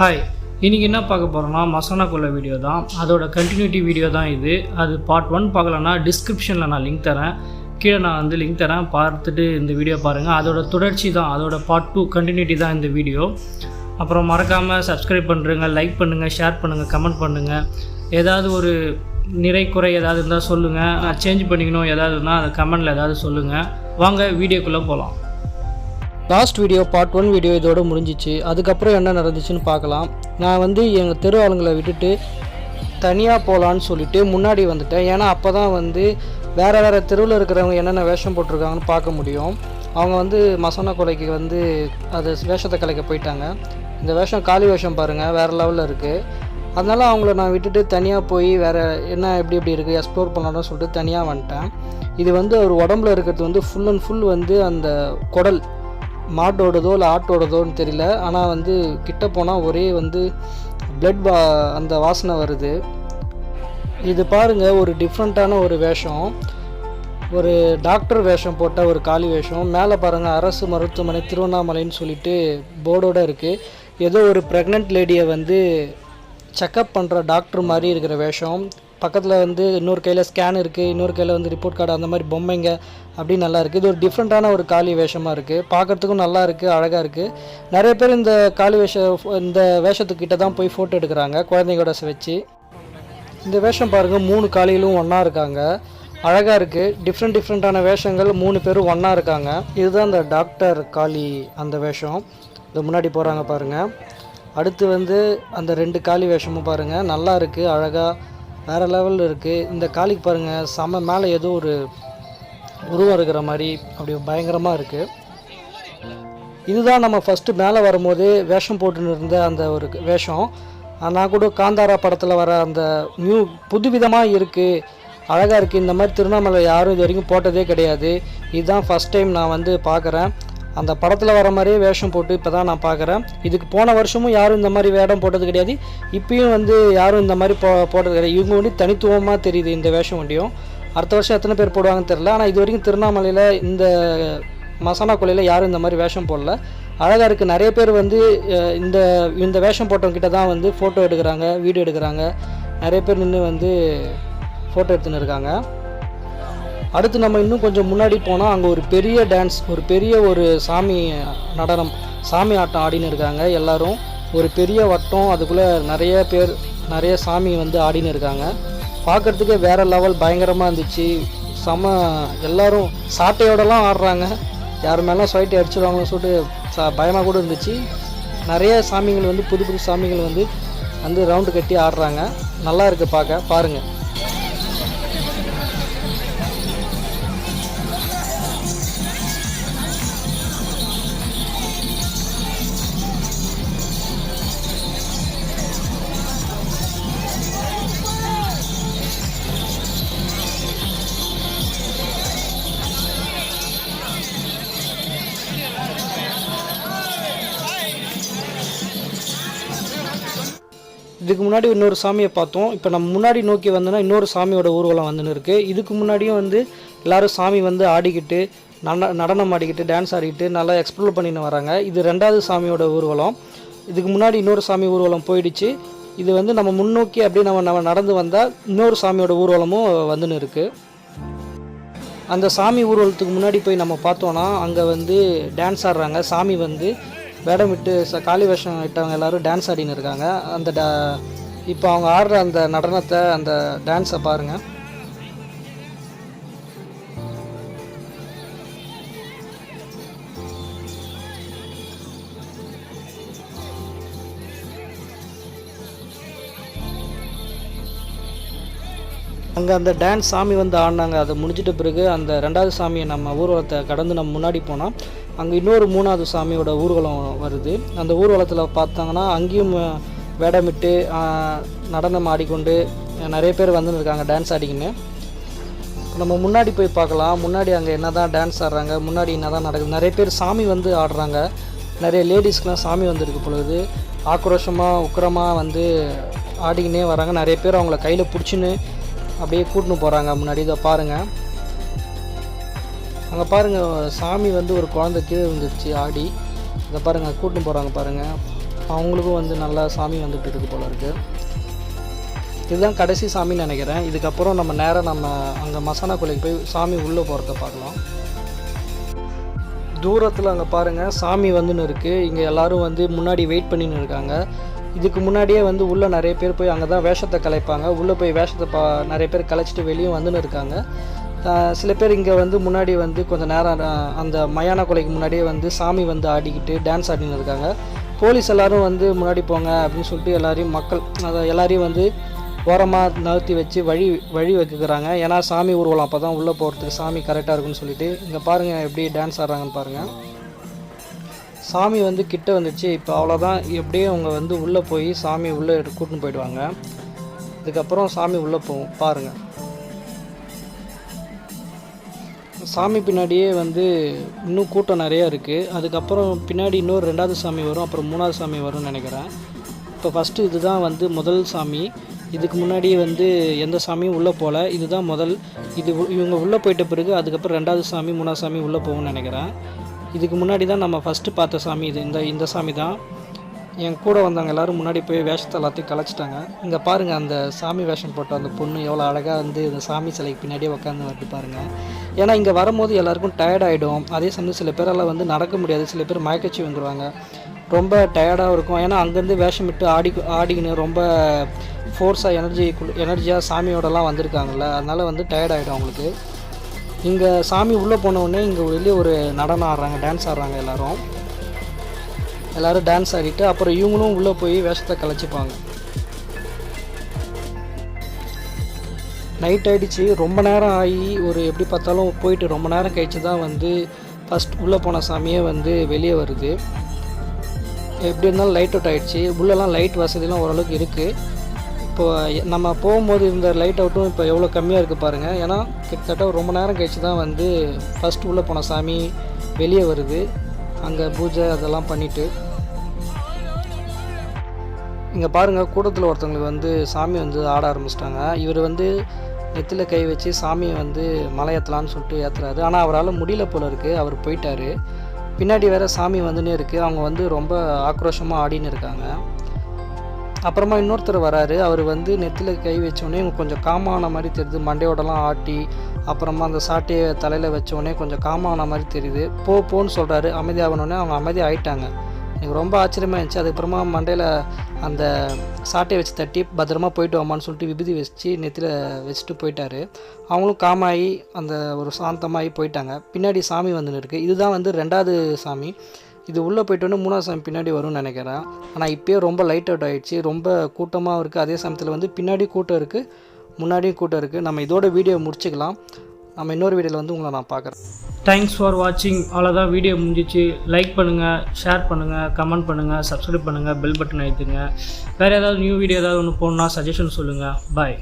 Hi இன்றைக்கி என்ன பார்க்க போகிறோம்னா மசானாக்குள்ள வீடியோ தான். அதோட கண்டினியூட்டி வீடியோ தான் இது. அது பார்ட் ஒன் பார்க்கலன்னா டிஸ்கிரிப்ஷனில் நான் லிங்க் தரேன். கீழே நான் வந்து லிங்க் தரேன். பார்த்துட்டு இந்த வீடியோ பாருங்கள் அதோட தொடர்ச்சி தான். அதோட பார்ட் டூ கண்டினியூட்டி தான் இந்த வீடியோ அப்புறம் மறக்காமல் சப்ஸ்கிரைப் பண்ணுறங்க லைக் பண்ணுங்கள் ஷேர் பண்ணுங்கள் கமெண்ட் பண்ணுங்கள் ஏதாவது ஒரு நிறை குறை ஏதாவது இருந்தால் சொல்லுங்கள் நான் சேஞ்ச் பண்ணிக்கணும். ஏதாவது இருந்தால் அதை கமெண்டில் ஏதாவது சொல்லுங்கள் வாங்க வீடியோக்குள்ளே போகலாம் last video part one video இதோட முடிஞ்சிச்சு. அதுக்கப்புறம் என்ன நடந்துச்சுன்னு பார்க்கலாம். நான் வந்து எங்கள் தெரு ஆளுங்களை விட்டுட்டு தனியாக போகலான்னு சொல்லிட்டு முன்னாடி வந்துட்டேன். ஏன்னா அப்போ தான் வந்து வேறு வேறு தெருவில் இருக்கிறவங்க என்னென்ன வேஷம் போட்டிருக்காங்கன்னு பார்க்க முடியும். அவங்க வந்து மசானா கொலைக்கு வந்து அது வேஷத்தை கலைக்க போயிட்டாங்க. இந்த வேஷம் காளி வேஷம் பாருங்கள் வேறு லெவலில் இருக்குது அதனால் அவங்கள நான் விட்டுட்டு தனியாக போய் வேறு என்ன எப்படி எப்படி இருக்குது எக்ஸ்ப்ளோர் பண்ணலாம்னு சொல்லிட்டு தனியாக வந்துட்டேன். இது வந்து அவர் உடம்புல இருக்கிறது வந்து ஃபுல் அண்ட் ஃபுல் வந்து அந்த குடல் மாட்டோடதோ இல்லை ஆட்டோடதோன்னு தெரியல. ஆனால் வந்து கிட்ட போனால் ஒரே வந்து பிளட் வா அந்த வாசனை வருது. இது பாருங்கள் ஒரு டிஃப்ரெண்ட்டான ஒரு வேஷம். ஒரு டாக்டர் வேஷம் போட்ட ஒரு காளி வேஷம். மேலே பாருங்கள் அரசு மருத்துவமனை திருவண்ணாமலைன்னு சொல்லிட்டு போர்டோடு இருக்குது ஏதோ ஒரு ப்ரெக்னென்ட் லேடியை வந்து செக்கப் பண்ணுற டாக்டர் மாதிரி இருக்கிற வேஷம். பக்கத்தில் வந்து இன்னொரு கையில் ஸ்கேன் இருக்குது இன்னொரு கையில் வந்து ரிப்போர்ட் கார்டு அந்த மாதிரி பொம்மைங்க அப்படி நல்லா இருக்குது இது ஒரு டிஃப்ரெண்ட்டான ஒரு காளி வேஷமாக இருக்குது பார்க்குறதுக்கும் நல்லா இருக்குது அழகாக இருக்குது நிறைய பேர் இந்த காளி வேஷ இந்த வேஷத்துக்கிட்ட தான் போய் ஃபோட்டோ எடுக்கிறாங்க குழந்தைங்களோட வச்சு. இந்த வேஷம் பாருங்கள் மூணு காளிகளும் ஒன்றா இருக்காங்க. அழகாக இருக்குது டிஃப்ரெண்ட் டிஃப்ரெண்ட்டான வேஷங்கள் மூணு பேரும் ஒன்றா இருக்காங்க. இதுதான் இந்த டாக்டர் காளி அந்த வேஷம். இது முன்னாடி போகிறாங்க பாருங்கள் அடுத்து வந்து அந்த ரெண்டு காளி வேஷமும் பாருங்கள் நல்லா இருக்குது அழகாக வேறு லெவலில் இருக்குது இந்த காளிக்கு பாருங்கள் செம மேலே ஏதோ ஒரு உருவம் இருக்கிற மாதிரி அப்படி பயங்கரமாக இருக்குது இதுதான் நம்ம ஃபஸ்ட்டு மேலே வரும்போது வேஷம் போட்டுன்னு இருந்த அந்த ஒரு வேஷம். நான் கூட காந்தாரா படத்தில் வர அந்த நியூ புதுவிதமாக இருக்குது அழகாக இருக்குது இந்த மாதிரி திருவண்ணாமலை யாரும் இது வரைக்கும் போட்டதே கிடையாது. இதுதான் ஃபஸ்ட் டைம் நான் வந்து பார்க்குறேன் அந்த படத்தில் வர மாதிரியே வேஷம் போட்டு இப்போ தான் நான் பார்க்குறேன் இதுக்கு போன வருஷமும் யாரும் இந்த மாதிரி வேடம் போட்டது கிடையாது. இப்பயும் வந்து யாரும் இந்த மாதிரி போ போட்டது கிடையாது. இவங்க வந்து தனித்துவமாக தெரியுது இந்த வேஷம் வண்டியும். அடுத்த வருஷம் எத்தனை பேர் போடுவாங்கன்னு தெரில ஆனால் இது வரைக்கும் திருவண்ணாமலையில் இந்த மசாலா கொலையில் யாரும் இந்த மாதிரி வேஷம் போடல. அழகாக இருக்குது நிறைய பேர் வந்து இந்த இந்த வேஷம் போட்டவங்கிட்ட தான் வந்து ஃபோட்டோ எடுக்கிறாங்க வீடியோ எடுக்கிறாங்க. நிறைய பேர் நின்று வந்து ஃபோட்டோ எடுத்துன்னு இருக்காங்க. அடுத்து நம்ம இன்னும் கொஞ்சம் முன்னாடி போனால் அங்கே ஒரு பெரிய டான்ஸ் ஒரு பெரிய ஒரு சாமி நடனம் சாமி ஆட்டம் ஆடின்னு இருக்காங்க எல்லோரும். ஒரு பெரிய வட்டம் அதுக்குள்ளே நிறைய பேர் நிறைய சாமி வந்து ஆடின்னு இருக்காங்க. பார்க்குறதுக்கே வேறு லெவல் பயங்கரமாக இருந்துச்சு. செம எல்லாரும் சாட்டையோடலாம் ஆடுறாங்க. யார் மேலாம் ஸ்வைட்டு அடிச்சிடுவாங்கன்னு சொல்லிட்டு ச பயமாக கூட இருந்துச்சு. நிறைய சாமிகள் வந்து புது புது சாமிகள் வந்து வந்து ரவுண்டு கட்டி ஆடுறாங்க. நல்லா இருக்குது பார்க்க பாருங்கள் இதுக்கு முன்னாடி இன்னொரு சாமியை பார்த்தோம். இப்போ நம்ம முன்னாடி நோக்கி வந்தோன்னா இன்னொரு சாமியோட ஊர்வலம் வந்துன்னு இருக்குது இதுக்கு முன்னாடியும் வந்து எல்லாரும் சாமி வந்து ஆடிக்கிட்டு நட நடனம் ஆடிக்கிட்டு டான்ஸ் ஆடிக்கிட்டு நல்லா எக்ஸ்ப்ளோர் பண்ணின்னு வராங்க. இது ரெண்டாவது சாமியோட ஊர்வலம். இதுக்கு முன்னாடி இன்னொரு சாமி ஊர்வலம் போயிடுச்சு. இது வந்து நம்ம முன்னோக்கி அப்படியே நம்ம நம்ம நடந்து வந்தால் இன்னொரு சாமியோட ஊர்வலமும் வந்துன்னு இருக்குது அந்த சாமி ஊர்வலத்துக்கு முன்னாடி போய் நம்ம பார்த்தோன்னா அங்கே வந்து டான்ஸ் ஆடுறாங்க. சாமி வந்து வேடம் விட்டு ச காளி வேஷம் விட்டவங்க எல்லாரும் டான்ஸ் ஆடின்னு இருக்காங்க. அந்த டா இப்போ அவங்க ஆடுற அந்த நடனத்தை அந்த டான்ஸை பாருங்கள் அங்கே அந்த டான்ஸ் சாமி வந்து ஆடினாங்க. அதை முடிஞ்சிட்ட பிறகு அந்த ரெண்டாவது சாமியை நம்ம ஊர்வலத்தை கடந்து நம்ம முன்னாடி போனால் அங்கே இன்னொரு மூணாவது சாமியோட ஊர்வலம் வருது. அந்த ஊர்வலத்தில் பார்த்தாங்கன்னா அங்கேயும் வேடமிட்டு நடனம் ஆடிக்கொண்டு நிறைய பேர் வந்துன்னு இருக்காங்க டான்ஸ் ஆடிக்கின்னு. நம்ம முன்னாடி போய் பார்க்கலாம். முன்னாடி அங்கே என்ன தான் டான்ஸ் ஆடுறாங்க முன்னாடி என்ன தான் நடக்குது. நிறைய பேர் சாமி வந்து ஆடுறாங்க. நிறைய லேடிஸ்க்கெலாம் சாமி வந்திருக்கு பொழுது ஆக்ரோஷமாக உக்கிரமாக வந்து ஆடிக்கினே வராங்க. நிறைய பேர் அவங்கள கையில் பிடிச்சின்னு அப்படியே கூட்டின்னு போகிறாங்க முன்னாடி. இதை பாருங்கள் அங்கே பாருங்கள் சாமி வந்து ஒரு குழந்தை கீழே விழுந்துருச்சு ஆடி. இதை பாருங்கள் கூட்டின்னு போகிறாங்க பாருங்கள் அவங்களுக்கும் வந்து நல்லா சாமி வந்துட்டு இருக்கு போல இருக்குது இதுதான் கடைசி சாமின்னு நினைக்கிறேன். இதுக்கப்புறம் நம்ம நேராக நம்ம அங்கே மசானா கோயிலுக்கு போய் சாமி உள்ளே போகிறத பார்க்கலாம். தூரத்தில் அங்கே பாருங்கள் சாமி வந்துன்னு இருக்குது இங்கே எல்லாரும் வந்து முன்னாடி வெயிட் பண்ணின்னு இருக்காங்க. இதுக்கு முன்னாடியே வந்து உள்ளே நிறைய பேர் போய் அங்கே தான் வேஷத்தை கலைப்பாங்க. உள்ளே போய் வேஷத்தை பா நிறைய பேர் கலைச்சிட்டு வெளியும் வந்துன்னு இருக்காங்க. சில பேர் இங்கே வந்து முன்னாடி வந்து கொஞ்சம் நேரம் அந்த மயான கொலைக்கு முன்னாடியே வந்து சாமி வந்து ஆடிக்கிட்டு டான்ஸ் ஆடின்னு இருக்காங்க. போலீஸ் எல்லோரும் வந்து முன்னாடி போங்க அப்படின்னு சொல்லிட்டு எல்லாரையும் மக்கள் அதை எல்லாரையும் வந்து ஓரமாக நகர்த்தி வச்சு வழி வழி வைக்கிறாங்க ஏன்னா சாமி ஊர்வலம் அப்போ தான் உள்ளே போகிறதுக்கு சாமி கரெக்டாக இருக்குன்னு சொல்லிட்டு இங்கே பாருங்கள் எப்படி டான்ஸ் ஆடுறாங்கன்னு பாருங்கள் சாமி வந்து கிட்ட வந்துச்சு இப்போ அவ்வளோதான் எப்படியே அவங்க வந்து உள்ளே போய் சாமி உள்ளே கூட்டின்னு போயிடுவாங்க. இதுக்கப்புறம் சாமி உள்ளே போவோம் பாருங்கள் சாமி பின்னாடியே வந்து இன்னும் கூட்டம் நிறையா இருக்குது அதுக்கப்புறம் பின்னாடி இன்னொரு ரெண்டாவது சாமி வரும் அப்புறம் மூணாவது சாமி வரும்னு நினைக்கிறேன். இப்போ ஃபஸ்ட்டு இதுதான் வந்து முதல் சாமி. இதுக்கு முன்னாடி வந்து எந்த சாமியும் உள்ளே போகல இதுதான் முதல். இது இவங்க உள்ளே போயிட்ட பிறகு அதுக்கப்புறம் ரெண்டாவது சாமி மூணாவது சாமி உள்ளே போகும்னு நினைக்கிறேன். இதுக்கு முன்னாடி தான் நம்ம ஃபஸ்ட்டு பார்த்த சாமி இது. இந்த இந்த சாமி தான் என் கூட வந்தவங்க எல்லாரும் முன்னாடி போய் வேஷத்தை எல்லாத்தையும் கலைச்சிட்டாங்க. இங்கே பாருங்கள் அந்த சாமி வேஷம் போட்ட அந்த பொண்ணு எவ்வளோ அழகாக வந்து இந்த சாமி சிலைக்கு பின்னாடியே உட்காந்து வருது பாருங்கள் ஏன்னா இங்கே வரும்போது எல்லாருக்கும் டயர்ட் ஆகிடும் அதே சமயம் சில பேரெல்லாம் வந்து நடக்க முடியாது. சில பேர் மயக்கச்சி வந்துடுவாங்க ரொம்ப டயர்டாக இருக்கும். ஏன்னா அங்கேருந்து வேஷம் விட்டு ஆடி ஆடிக்கின்னு ரொம்ப ஃபோர்ஸாக எனர்ஜி எனர்ஜியாக சாமியோடலாம் வந்திருக்காங்கல்ல. அதனால் வந்து டயர்ட் ஆகிடும் அவங்களுக்கு. இங்கே சாமி உள்ளே போனவுடனே இங்கே வெளியே ஒரு நடனம் ஆடுறாங்க டான்ஸ் ஆடுறாங்க எல்லோரும். எல்லாரும் டான்ஸ் ஆடிட்டு அப்புறம் இவங்களும் உள்ளே போய் வேஷத்தை கலைச்சிப்பாங்க. நைட் ஆகிடுச்சு ரொம்ப நேரம் ஆகி ஒரு எப்படி பார்த்தாலும் போயிட்டு ரொம்ப நேரம் கழிச்சு தான் வந்து ஃபஸ்ட் உள்ளே போன சாமியே வந்து வெளியே வருது. எப்படி இருந்தாலும் லைட் அவுட் ஆகிடுச்சு உள்ளெல்லாம் லைட் வசதிலாம் ஓரளவுக்கு இருக்குது இப்போ நம்ம போகும்போது இருந்த லைட் அவுட்டும் இப்போ எவ்வளோ கம்மியாக இருக்குது பாருங்கள் ஏன்னா கிட்டத்தட்ட ரொம்ப நேரம் கழிச்சு தான் வந்து ஃபஸ்ட் உள்ளே போன சாமி வெளியே வருது. அங்கே பூஜை அதெல்லாம் பண்ணிவிட்டு இங்கே பாருங்கள் கூட்டத்தில் ஒருத்தவங்களுக்கு வந்து சாமி வந்து ஆட ஆரம்பிச்சிட்டாங்க. இவர் வந்து நெத்தில் கை வச்சு சாமியை வந்து மலை ஏற்றலான்னு சொல்லிட்டு ஏற்றுறாரு ஆனால் அவரால் முடியல போல இருக்குது அவர் போயிட்டாரு. பின்னாடி வேறு சாமி வந்துன்னே இருக்குது அவங்க வந்து ரொம்ப ஆக்ரோஷமாக ஆடின்னு இருக்காங்க. அப்புறமா இன்னொருத்தர் வராரு. அவர் வந்து நெத்தில் கை வச்சோடனே இவங்க கொஞ்சம் காமான மாதிரி தெரியுது. மண்டையோடலாம் ஆட்டி அப்புறமா அந்த சாட்டையை தலையில் வச்சோடனே கொஞ்சம் காமான மாதிரி தெரியுது. போ போன்னு சொல்கிறாரு அமைதியாகணுன்னே அவங்க அமைதி ஆயிட்டாங்க எனக்கு ரொம்ப ஆச்சரியமாக இருந்துச்சு அதுக்கப்புறமா மண்டையில் அந்த சாட்டையை வச்சு தட்டி பத்திரமா போயிட்டு வாமான்னு சொல்லிட்டு விபூதி வச்சு நெத்தியில் வச்சுட்டு போயிட்டார். அவங்களும் காமாயி அந்த ஒரு சாந்தமாகி போயிட்டாங்க. பின்னாடி சாமி வந்துன்னு இருக்குது இதுதான் வந்து ரெண்டாவது சாமி. இது உள்ளே போயிட்டோன்னு மூணாவது சாமி பின்னாடி வரும்னு நினைக்கிறேன். ஆனால் இப்போயே ரொம்ப லைட் அவுட் ஆகிடுச்சு ரொம்ப கூட்டமாக இருக்குது அதே சமயத்தில் வந்து பின்னாடி கூட்டம் இருக்குது முன்னாடியும் கூட்டம் இருக்குது நம்ம இதோட வீடியோ முடிச்சுக்கலாம். நம்ம இன்னொரு வீடியோவில் வந்து உங்களை நான் பார்க்குறேன். தேங்க்ஸ் ஃபார் வாட்சிங் அவ்வளோதான் வீடியோ முடிஞ்சிச்சு. லைக் பண்ணுங்கள் ஷேர் பண்ணுங்கள் கமெண்ட் பண்ணுங்கள் சப்ஸ்கிரைப் பண்ணுங்கள் பெல் பட்டன் அழுத்துங்க. வேறு ஏதாவது நியூ வீடியோ ஏதாவது ஒன்று போடணுன்னா சஜஷன் சொல்லுங்கள் பாய்